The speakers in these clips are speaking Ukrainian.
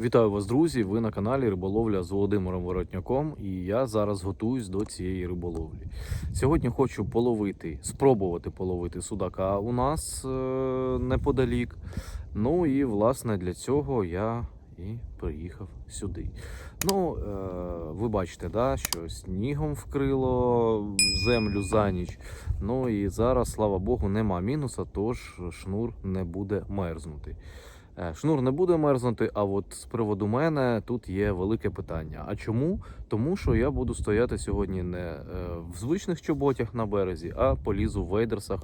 Вітаю вас, друзі! Ви на каналі Риболовля з Володимиром Воротняком, і я зараз готуюсь до цієї риболовлі. Сьогодні хочу половити, спробувати половити судака у нас е- неподалік. Ну і власне для цього я і приїхав сюди. Ну, е- ви бачите, да, що снігом вкрило землю за ніч. Ну і зараз, слава Богу, нема мінуса, тож шнур не буде мерзнути. Е, Шнур не буде мерзнути, а от з приводу мене тут є велике питання. А чому? Тому що я буду стояти сьогодні не е, в звичних чоботях на березі, а полізу в вейдерсах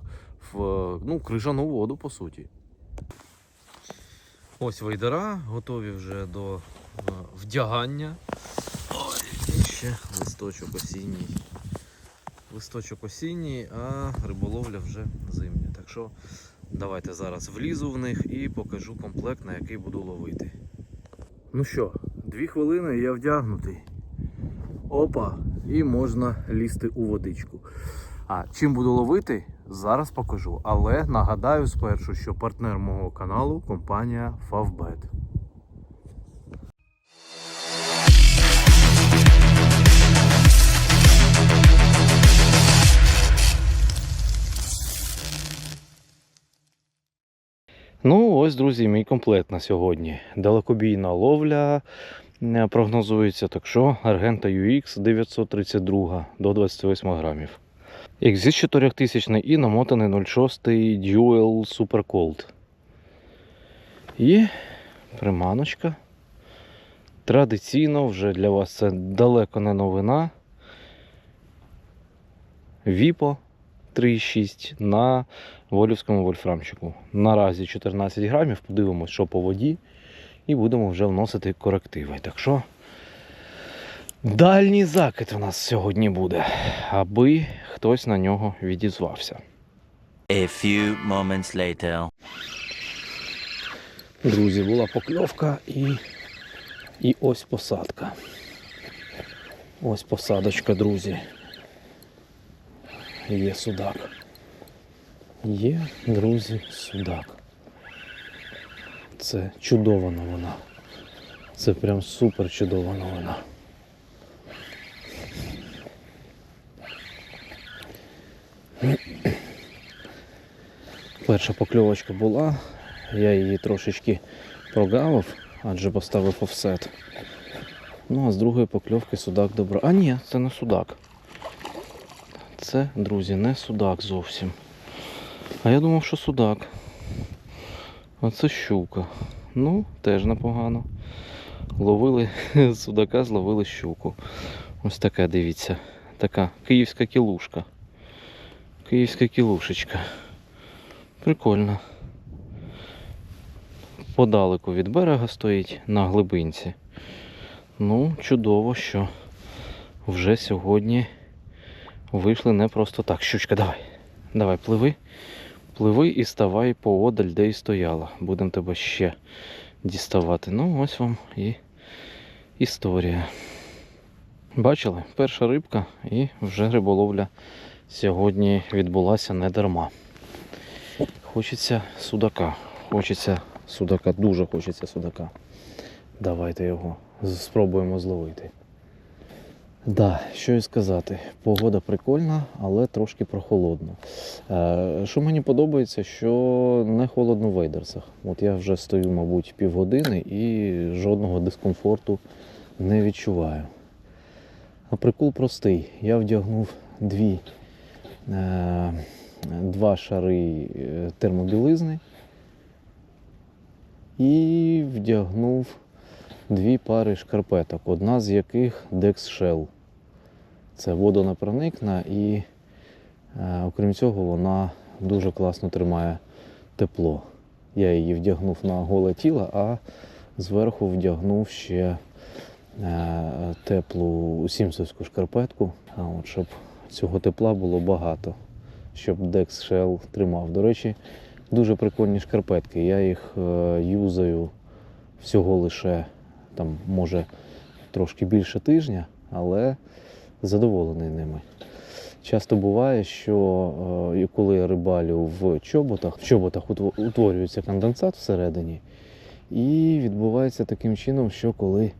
в ну, крижану воду, по суті. Ось вейдера, готові вже до е, вдягання. Ой, і ще листочок осінній. Листочок осінній, а риболовля вже зимня. Так що Давайте зараз влізу в них і покажу комплект, на який буду ловити. Ну що, дві хвилини я вдягнутий. Опа, і можна лізти у водичку. А чим буду ловити, зараз покажу. Але нагадаю спершу, що партнер мого каналу компанія Favbet. Ну, ось, друзі, мій комплект на сьогодні. Далекобійна ловля прогнозується, так що Аргента UX 932 до 28 грамів. Exit 4000 і намотаний 06 Dual Super Cold. І приманочка. Традиційно вже для вас це далеко не новина. Віпо 3,6 на волівському вольфрамчику. Наразі 14 грамів, подивимось, що по воді, і будемо вже вносити корективи. Так що дальній закид у нас сьогодні буде, аби хтось на нього відізвався. A few moments later. Друзі, була покльовка і, і ось посадка. Ось посадочка, друзі. Є судак. Є, друзі, судак. Це чудова новина. Це прям супер чудова новина. Перша покльовочка була, я її трошечки прогавив, адже поставив офсет. Ну а з другої покльовки судак добре. А ні, це не судак. Це, друзі, не судак зовсім. А я думав, що судак. А це щука. Ну, теж непогано. Ловили судака, зловили щуку. Ось така, дивіться. Така київська кілушка. Київська кілушечка. Прикольно. Подалеку від берега стоїть на глибинці. Ну, чудово, що вже сьогодні вийшли не просто так. Щучка, давай. Давай, пливи. Пливи і ставай поодаль, де і стояла. Будемо тебе ще діставати. Ну, ось вам і історія. Бачили? Перша рибка і вже риболовля сьогодні відбулася не дарма. Хочеться судака. Хочеться судака, дуже хочеться судака. Давайте його спробуємо зловити. Да, що і сказати, погода прикольна, але трошки прохолодно. Е, що мені подобається, що не холодно в вейдерсах. От я вже стою, мабуть, півгодини і жодного дискомфорту не відчуваю. А прикол простий. Я вдягнув дві, е, два шари е, термобілизни і вдягнув дві пари шкарпеток, одна з яких Dex Shell. Це водонепроникна і, е, окрім цього, вона дуже класно тримає тепло. Я її вдягнув на голе тіло, а зверху вдягнув ще е, теплу сімсовську шкарпетку, а от, щоб цього тепла було багато, щоб Dex Shell тримав. До речі, дуже прикольні шкарпетки. Я їх е, юзаю всього лише там може трошки більше тижня, але задоволений ними. Часто буває, що е, коли я рибалю в чоботах, в чоботах утворюється конденсат всередині, І відбувається таким чином, що коли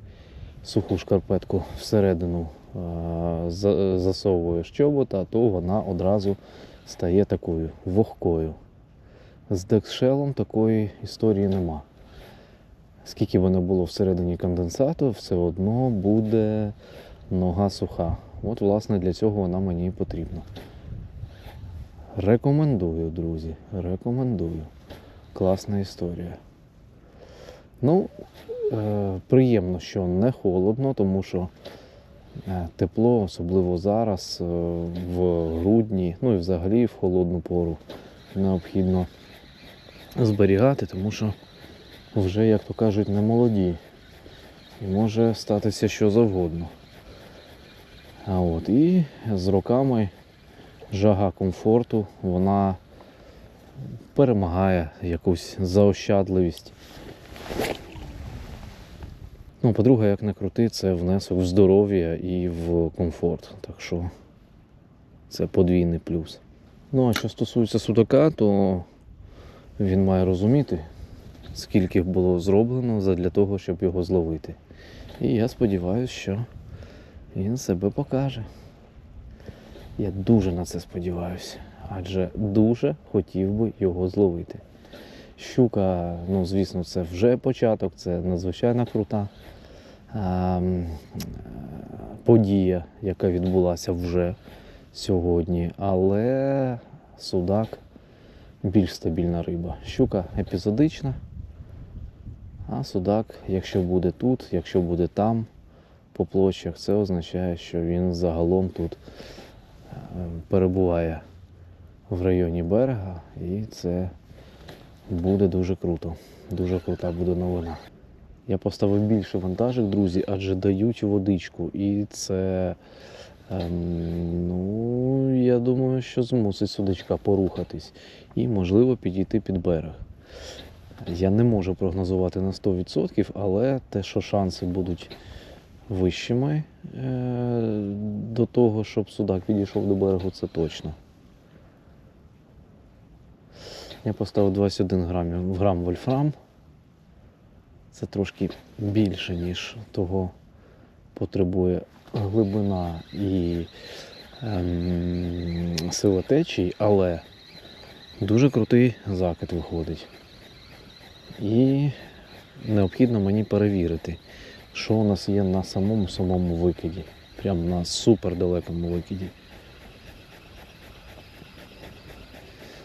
суху шкарпетку всередину за- засовуєш чобота, то вона одразу стає такою вогкою. З декшелом такої історії нема. Скільки воно було всередині конденсату, все одно буде нога суха. От, власне, для цього вона мені потрібна. Рекомендую, друзі. Рекомендую. Класна історія. Ну, е, приємно, що не холодно, тому що е, тепло, особливо зараз, е, в грудні, ну і взагалі в холодну пору, необхідно зберігати, тому що вже, як то кажуть, не молоді. І може статися що завгодно. А от, і з роками жага комфорту, вона перемагає якусь заощадливість. Ну, по-друге, як не крути, це внесок в здоров'я і в комфорт. Так що це подвійний плюс. Ну, а що стосується судака, то він має розуміти, скільки було зроблено для того, щоб його зловити. І я сподіваюся, що він себе покаже. Я дуже на це сподіваюся, адже дуже хотів би його зловити. Щука, ну звісно, це вже початок, це надзвичайно крута е, подія, яка відбулася вже сьогодні. Але судак більш стабільна риба. Щука епізодична, а судак, якщо буде тут, якщо буде там, по площах, це означає, що він загалом тут е, перебуває в районі берега, і це буде дуже круто. Дуже крута буде новина. Я поставив більше вантажик, друзі, адже дають водичку. І це, ем, ну, я думаю, що змусить судачка порухатись і, можливо, підійти під берег. Я не можу прогнозувати на 100%, але те, що шанси будуть вищими е, до того, щоб судак підійшов до берегу, це точно. Я поставив 21 грам, грам вольфрам. Це трошки більше, ніж того потребує глибина і ем, сила течії, але дуже крутий закид виходить. І необхідно мені перевірити, що у нас є на самому самому викиді. Прямо на супер далекому викиді.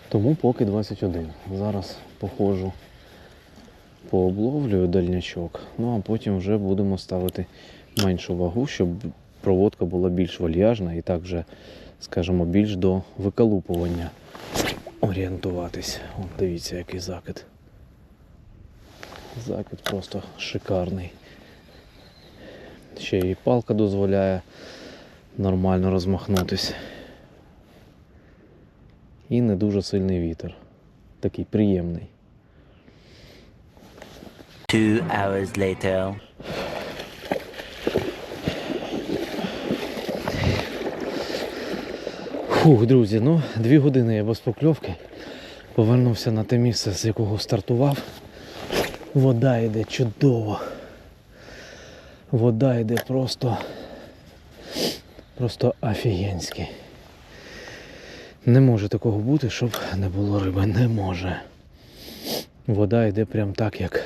Тому поки 21. Зараз походжу, пообловлюю дальнячок, ну а потім вже будемо ставити меншу вагу, щоб проводка була більш вальяжна і так вже, скажімо, більш до викалупування орієнтуватись. От дивіться, який закид. Закид просто шикарний. Ще і палка дозволяє нормально розмахнутись. І не дуже сильний вітер. Такий приємний. Two hours later. Фух, друзі, ну дві години я без покльовки. Повернувся на те місце, з якого стартував. Вода йде чудово. Вода йде просто. Просто офігенськи. Не може такого бути, щоб не було риби. Не може. Вода йде прям так, як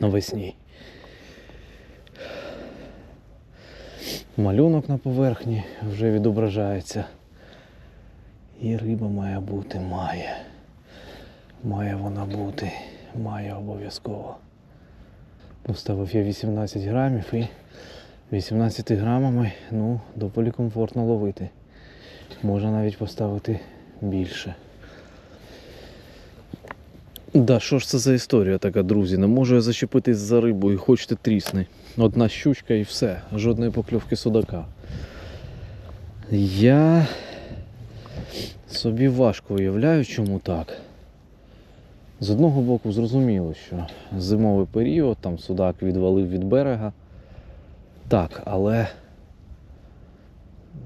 навесні. Малюнок на поверхні вже відображається. І риба має бути, має. Має вона бути, має обов'язково. Поставив я 18 грамів і 18 грамами ну, доволі комфортно ловити. Можна навіть поставити більше. Да, що ж це за історія така, друзі? Не можу я зачепитись за рибу і хочете трісни. Одна щучка і все, жодної покльовки судака. Я собі важко уявляю, чому так. З одного боку, зрозуміло, що зимовий період, там судак відвалив від берега. Так, але.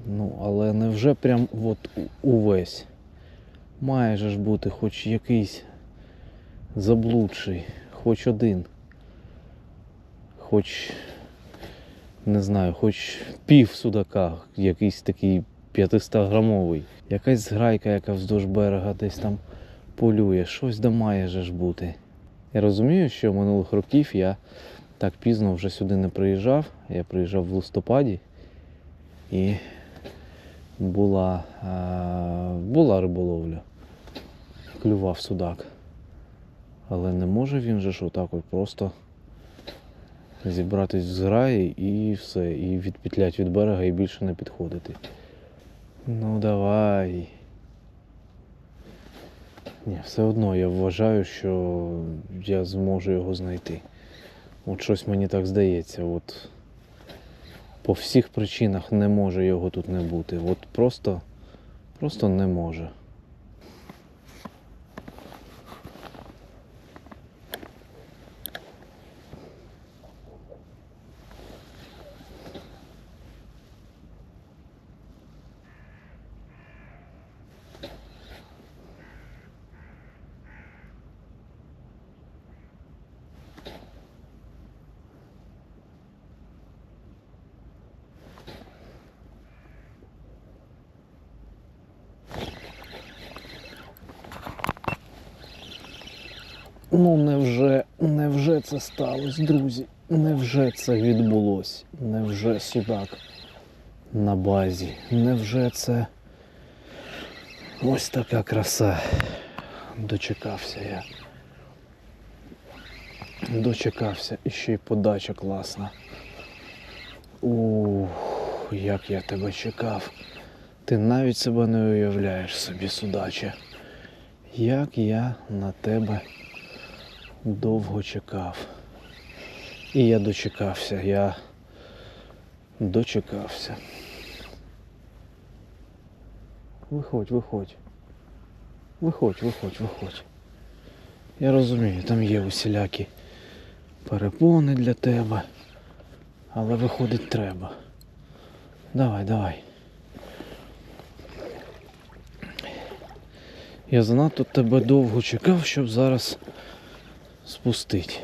Ну, але не вже прям от увесь. Має ж бути хоч якийсь заблудший, хоч один. Хоч не знаю, хоч пів судака, якийсь такий 500 грамовий. Якась зграйка, яка вздовж берега десь там полює. Щось да має же ж бути. Я розумію, що минулих років я так пізно вже сюди не приїжджав. Я приїжджав в листопаді і була, а, була риболовля. Клював судак. Але не може він же ж отак от просто зібратись в зграї і все, і відпетлять від берега і більше не підходити. Ну давай. Ні, все одно я вважаю, що я зможу його знайти. От щось мені так здається. От по всіх причинах не може його тут не бути. От просто, просто не може. Ну невже, невже це сталося, друзі? Невже це відбулось? Невже судак на базі? Невже це ось така краса? Дочекався я. Дочекався і ще й подача класна. Ух, як я тебе чекав. Ти навіть себе не уявляєш собі, судаче. Як я на тебе довго чекав. І я дочекався, я дочекався. Виходь, виходь. Виходь, виходь, виходь. Я розумію, там є усілякі перепони для тебе. Але виходить треба. Давай, давай. Я занадто тебе довго чекав, щоб зараз спустить.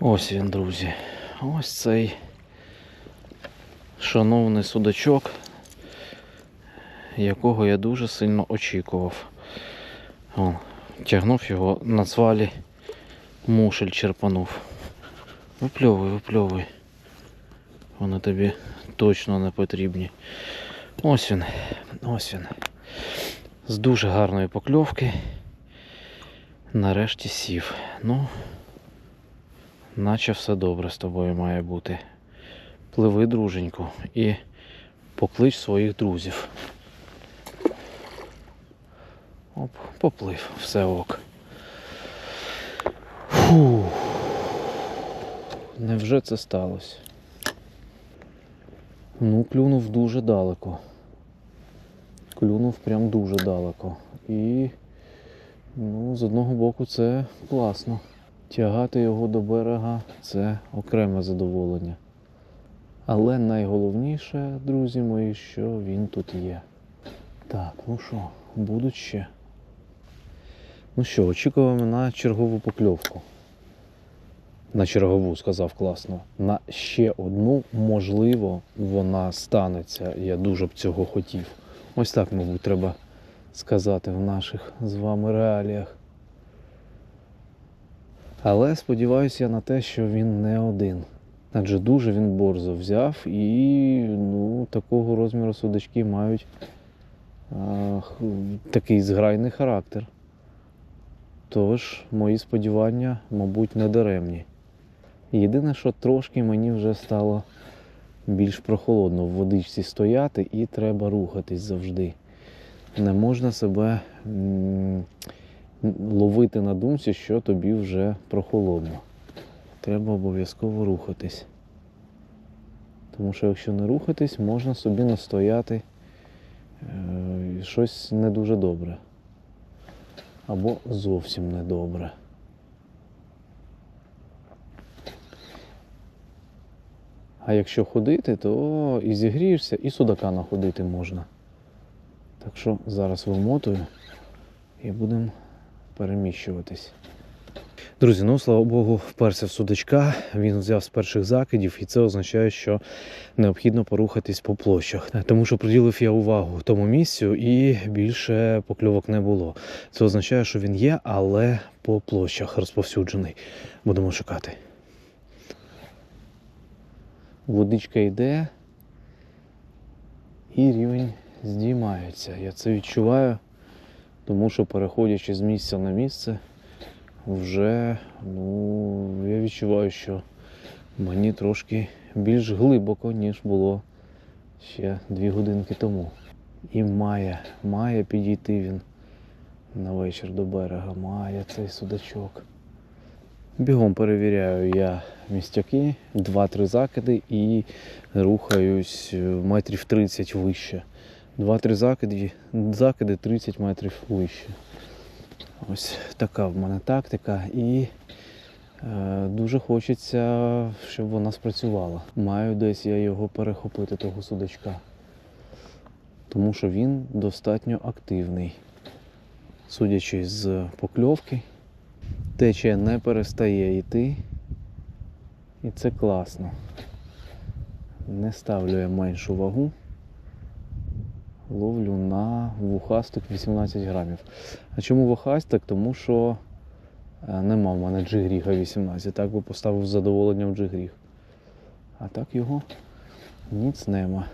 Ось він, друзі. Ось цей шановний судачок, якого я дуже сильно очікував. Тягнув його на цвалі, мушель черпанув. Випльовуй, випльовуй. Вони тобі точно не потрібні. Ось він, ось він. З дуже гарної покльовки. Нарешті сів. Ну, наче все добре з тобою має бути. Пливи, друженьку, і поклич своїх друзів. Оп, поплив, все ок. Фу. Невже це сталося? Ну, клюнув дуже далеко. Клюнув прям дуже далеко. І ну, з одного боку це класно. Тягати його до берега це окреме задоволення. Але найголовніше, друзі мої, що він тут є. Так, ну що, будуть ще. Ну що, очікуємо на чергову покльовку. На чергову, сказав класно. На ще одну, можливо, вона станеться. Я дуже б цього хотів. Ось так, мабуть, треба сказати в наших з вами реаліях. Але сподіваюся я на те, що він не один. Адже дуже він борзо взяв і ну, такого розміру судачки мають а, такий зграйний характер. Тож, мої сподівання, мабуть, не даремні. Єдине, що трошки мені вже стало більш прохолодно в водичці стояти і треба рухатись завжди. Не можна себе ловити на думці, що тобі вже прохолодно. Треба обов'язково рухатись. Тому що якщо не рухатись, можна собі настояти е, щось не дуже добре. Або зовсім недобре. А якщо ходити, то і зігрієшся, і судака находити можна. Так що зараз вимотую і будемо переміщуватись. Друзі, ну слава Богу, вперся в судачка. Він взяв з перших закидів, і це означає, що необхідно порухатись по площах. Тому що приділив я увагу тому місцю і більше покльовок не було. Це означає, що він є, але по площах розповсюджений. Будемо шукати. Водичка йде, і рівень здіймається. Я це відчуваю, тому що переходячи з місця на місце, вже ну, я відчуваю, що мені трошки більш глибоко, ніж було ще дві годинки тому. І має, має підійти він на вечір до берега, має цей судачок. Бігом перевіряю я містяки, 2-3 закиди і рухаюсь е, метрів 30 вище. 2-3 закиди, закиди 30 метрів вище. Ось така в мене тактика і е, дуже хочеться, щоб вона спрацювала. Маю десь я його перехопити, того судачка. Тому що він достатньо активний. Судячи з покльовки, течія не перестає йти. І це класно. Не ставлю я меншу вагу. Ловлю на вухастик 18 грамів. А чому вухастик? Тому що е, нема в мене джигріга 18. Так би поставив з задоволенням джигріг. А так його ніц нема.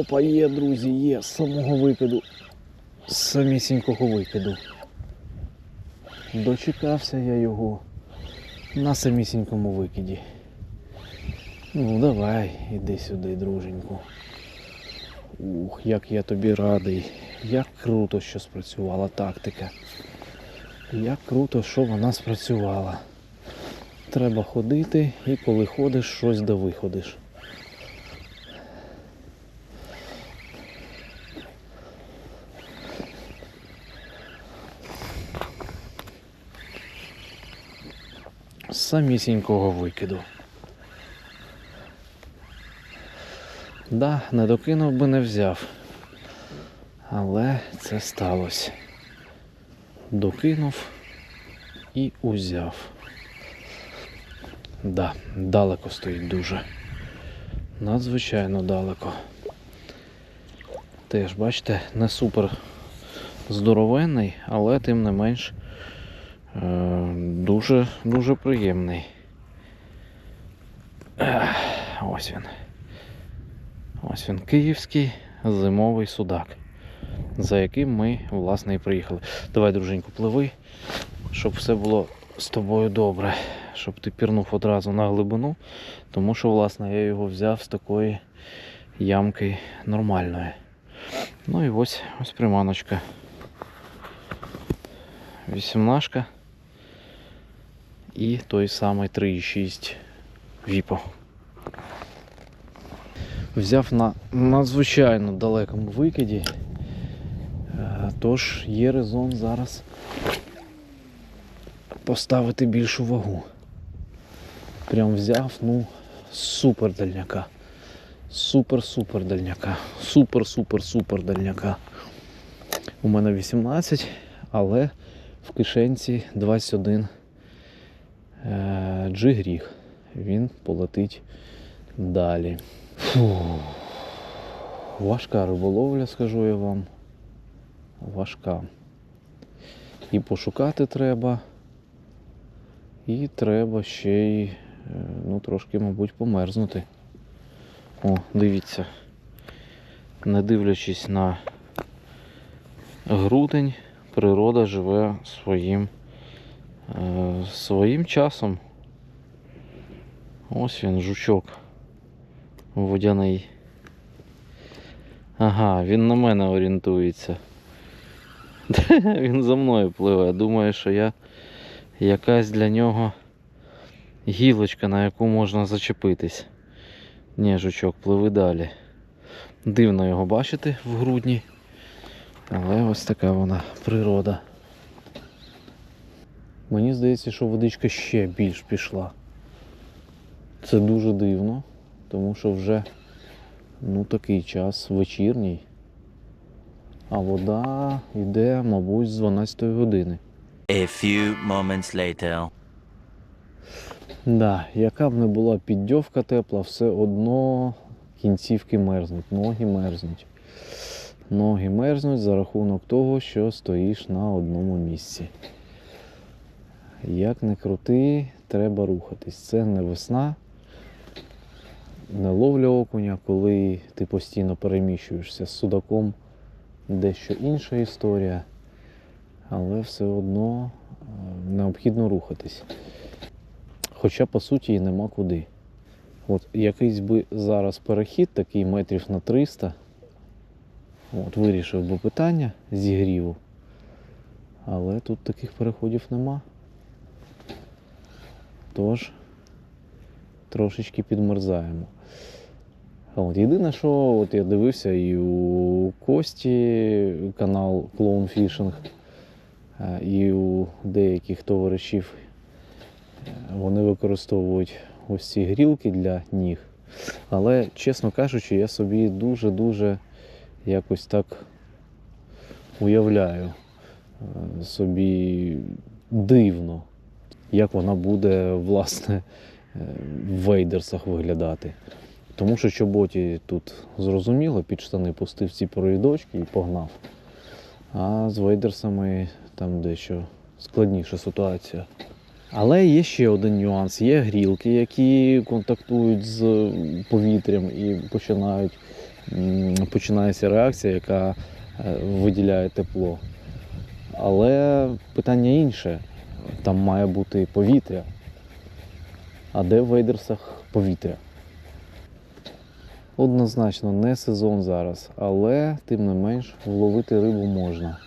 Опа, є, друзі, є з самого викиду. З самісінького викиду. Дочекався я його на самісінькому викиді. Ну, давай, іди сюди, друженьку. Ух, як я тобі радий. Як круто, що спрацювала тактика. Як круто, що вона спрацювала. Треба ходити і коли ходиш, щось да самісінького викиду. Да, не докинув би не взяв. Але це сталося. Докинув і узяв. Да, далеко стоїть дуже. Надзвичайно далеко. Теж, бачите, не супер здоровенний, але тим не менш Дуже дуже приємний. Ось він. Ось він київський зимовий судак, за яким ми, власне, і приїхали. Давай, друженьку, пливи, щоб все було з тобою добре, щоб ти пірнув одразу на глибину, тому що, власне, я його взяв з такої ямки нормальної. Ну і ось ось приманочка. Вісімнашка і той самий 3,6 Віпо. Взяв на надзвичайно далекому викиді, е, тож є резон зараз поставити більшу вагу. Прям взяв, ну, супер дальняка. Супер-супер дальняка. Супер-супер-супер дальняка. У мене 18, але в кишенці 21 е, джигріг. Він полетить далі. Фу. Важка риболовля, скажу я вам. Важка. І пошукати треба. І треба ще й е, ну, трошки, мабуть, померзнути. О, дивіться. Не дивлячись на грудень природа живе своїм, е, своїм часом. Ось він, жучок водяний. Ага, він на мене орієнтується. Він за мною пливе. Думає, що я якась для нього гілочка, на яку можна зачепитись. Ні, жучок, пливи далі. Дивно його бачити в грудні. Але ось така вона природа. Мені здається, що водичка ще більш пішла. Це дуже дивно, тому що вже ну, такий час вечірній. А вода йде, мабуть, з 12 години. A few moments later. Да, яка б не була піддьовка тепла, все одно кінцівки мерзнуть, ноги мерзнуть. Ноги мерзнуть за рахунок того, що стоїш на одному місці. Як не крути, треба рухатись. Це не весна, не ловля окуня, коли ти постійно переміщуєшся з судаком, дещо інша історія, але все одно е, необхідно рухатись. Хоча по суті і нема куди. От якийсь би зараз перехід, такий метрів на 300, от, вирішив би питання зігріву. Але тут таких переходів нема. Тож трошечки підмерзаємо. От, єдине, що от я дивився і у Кості канал Clown Fishing, е, і у деяких товаришів вони використовують ось ці грілки для ніг. Але, чесно кажучи, я собі дуже-дуже якось так уявляю е, собі дивно, як вона буде, власне, е, в вейдерсах виглядати. Тому що чоботі тут зрозуміло, під штани пустив ці провідочки і погнав. А з вейдерсами там дещо складніша ситуація. Але є ще один нюанс: є грілки, які контактують з повітрям і починають, починається реакція, яка е, виділяє тепло. Але питання інше: там має бути повітря. А де в вейдерсах повітря? Однозначно не сезон зараз, але тим не менш вловити рибу можна.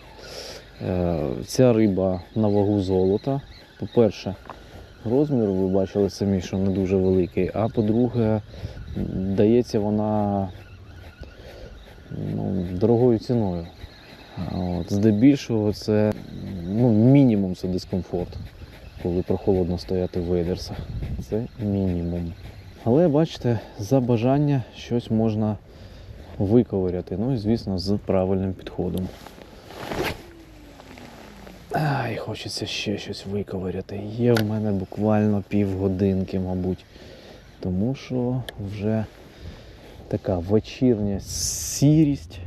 Е, Ця риба на вагу золота. По-перше, розмір ви бачили самі, що не дуже великий. А по-друге, дається вона ну, дорогою ціною. От, здебільшого це це дискомфорт, коли прохолодно стояти в вейдерсах. Це мінімум. Але бачите, за бажання щось можна виковиряти. Ну і звісно, з правильним підходом. Ай, хочеться ще щось виковиряти. Є в мене буквально півгодинки, мабуть. Тому що вже така вечірня сірість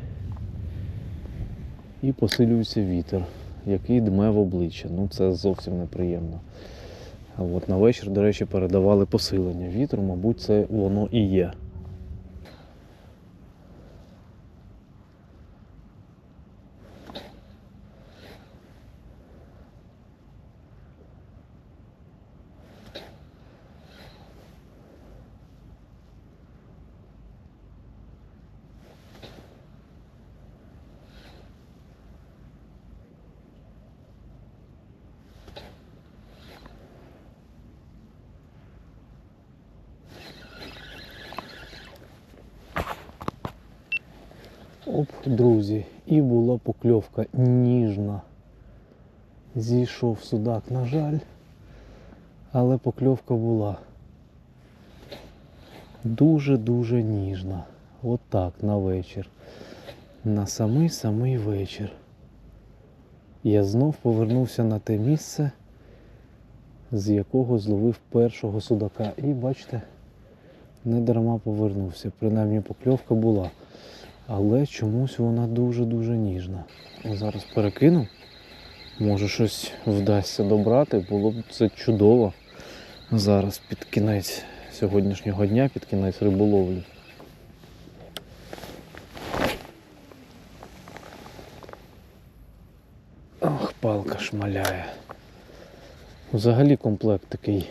і посилюється вітер, який дме в обличчя. Ну це зовсім неприємно. От на вечір, до речі, передавали посилення вітру, мабуть, це воно і є. Оп, друзі, і була покльовка ніжна. Зійшов судак, на жаль, але покльовка була дуже-дуже ніжна. От так, на вечір. На самий-самий вечір. Я знов повернувся на те місце, з якого зловив першого судака. І бачите, не дарма повернувся. Принаймні покльовка була. Але чомусь вона дуже-дуже ніжна. Зараз перекину. Може щось вдасться добрати, було б це чудово. Зараз під кінець сьогоднішнього дня, під кінець риболовлі. палка шмаляє. Взагалі комплект такий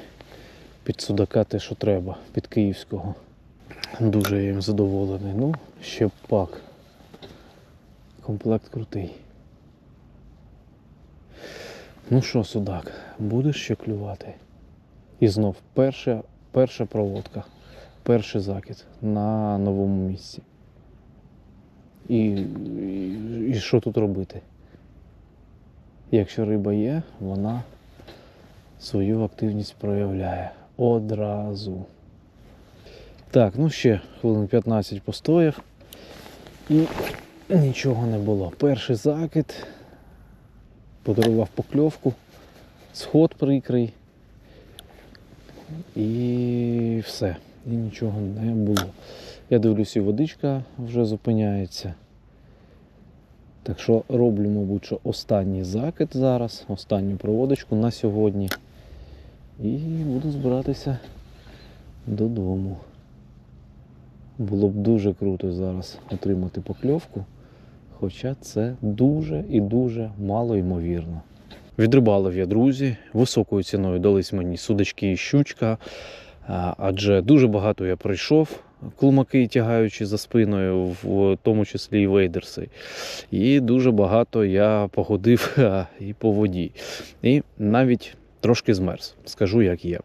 під судака те, що треба, під київського. Дуже я їм задоволений. Ну, ще пак. Комплект крутий. Ну що, судак, будеш ще клювати? І знов перша, перша проводка, перший закид на новому місці. І, і, і що тут робити? Якщо риба є, вона свою активність проявляє одразу. Так, ну ще хвилин 15 постояв і нічого не було. Перший закид, подарував покльовку, сход прикрий. І все. І нічого не було. Я дивлюсь, і водичка вже зупиняється. Так що роблю, мабуть, що останній закид зараз, останню проводочку на сьогодні. І буду збиратися додому. Було б дуже круто зараз отримати покльовку, хоча це дуже і дуже мало ймовірно. Відрибалив я друзі, високою ціною дались мені судачки і щучка, адже дуже багато я пройшов, клумаки тягаючи за спиною, в тому числі і вейдерси. І дуже багато я походив а, і по воді. І навіть трошки змерз, скажу як є.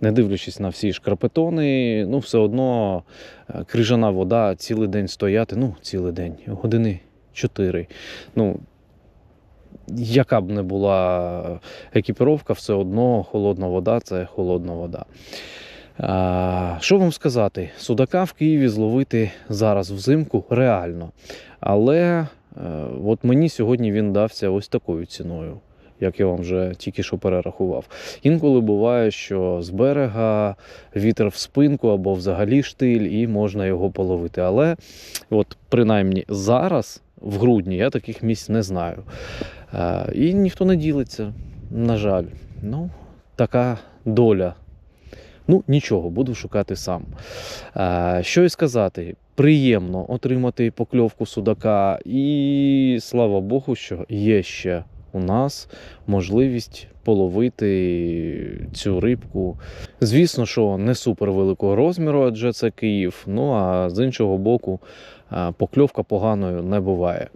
Не дивлячись на всі шкарпетони, ну все одно е, крижана вода цілий день стояти, ну, цілий день, години 4. Ну, яка б не була екіпіровка, все одно холодна вода це холодна вода. А, що вам сказати? Судака в Києві зловити зараз взимку реально. Але е, от мені сьогодні він дався ось такою ціною, як я вам вже тільки що перерахував. Інколи буває, що з берега вітер в спинку або взагалі штиль, і можна його половити. Але от принаймні зараз, в грудні, я таких місць не знаю. Е, І ніхто не ділиться, на жаль. Ну, така доля. Ну, нічого, буду шукати сам. Е, Що і сказати, приємно отримати покльовку судака, і слава Богу, що є ще у нас можливість половити цю рибку. Звісно, що не супер великого розміру, адже це Київ. Ну а з іншого боку, покльовка поганою не буває.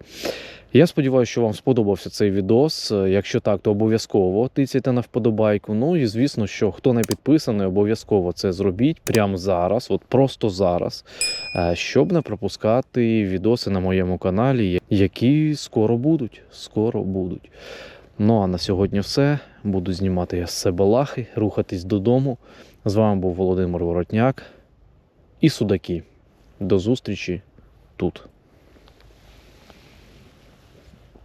Я сподіваюся, що вам сподобався цей відос. Якщо так, то обов'язково тицяйте на вподобайку. Ну і звісно, що хто не підписаний, обов'язково це зробіть прямо зараз, от просто зараз, е, щоб не пропускати відоси на моєму каналі, які скоро будуть. Скоро будуть. Ну а на сьогодні все. Буду знімати я з себе лахи, рухатись додому. З вами був Володимир Воротняк і Судаки. До зустрічі тут.